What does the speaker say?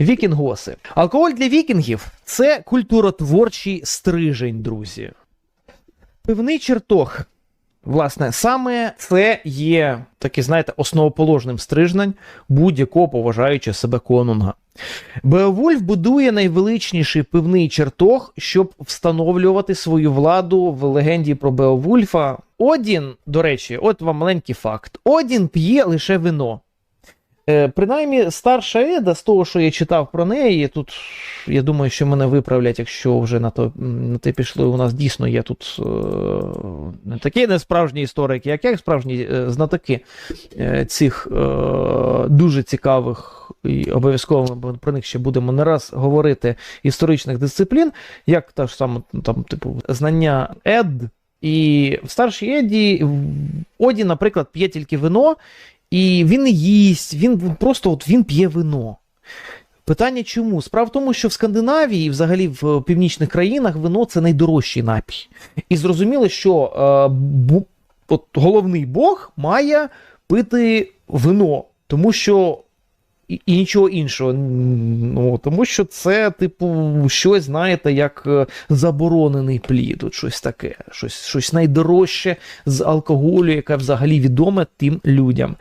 Вікінгоси. Алкоголь для вікінгів це культуротворчий стрижень, друзі. Пивний чертог. Власне, саме це є таки, знаєте, основоположним стрижнень будь-якого поважаючи себе конунга. Беовульф будує найвеличніший пивний чертог, щоб встановлювати свою владу в легенді про Беовульфа. Одін, до речі, от вам маленький факт: Одін п'є лише вино. Е, принаймні, старша Еда, з того, що я читав про неї, тут я думаю, що мене виправлять, якщо вже на то на те пішли. У нас дійсно є тут е, не такі несправжні історики, як я, справжні е, знатоки е, цих е, дуже цікавих і обов'язково ми про них ще будемо не раз говорити історичних дисциплін, як та ж саме там, типу, знання Ед. І в старшій Еді Оді, наприклад, п'є тільки вино, і він їсть, він просто от він п'є вино. Питання чому? Справа в тому, що в Скандинавії, і взагалі в північних країнах, вино це найдорожчий напій. І зрозуміло, що е, бу, от головний Бог має пити вино, тому що. І, і нічого іншого. Ну, Тому що це, типу, щось, знаєте, як е, заборонений плід, от щось таке, щось, щось найдорожче з алкоголю, яке взагалі відоме тим людям.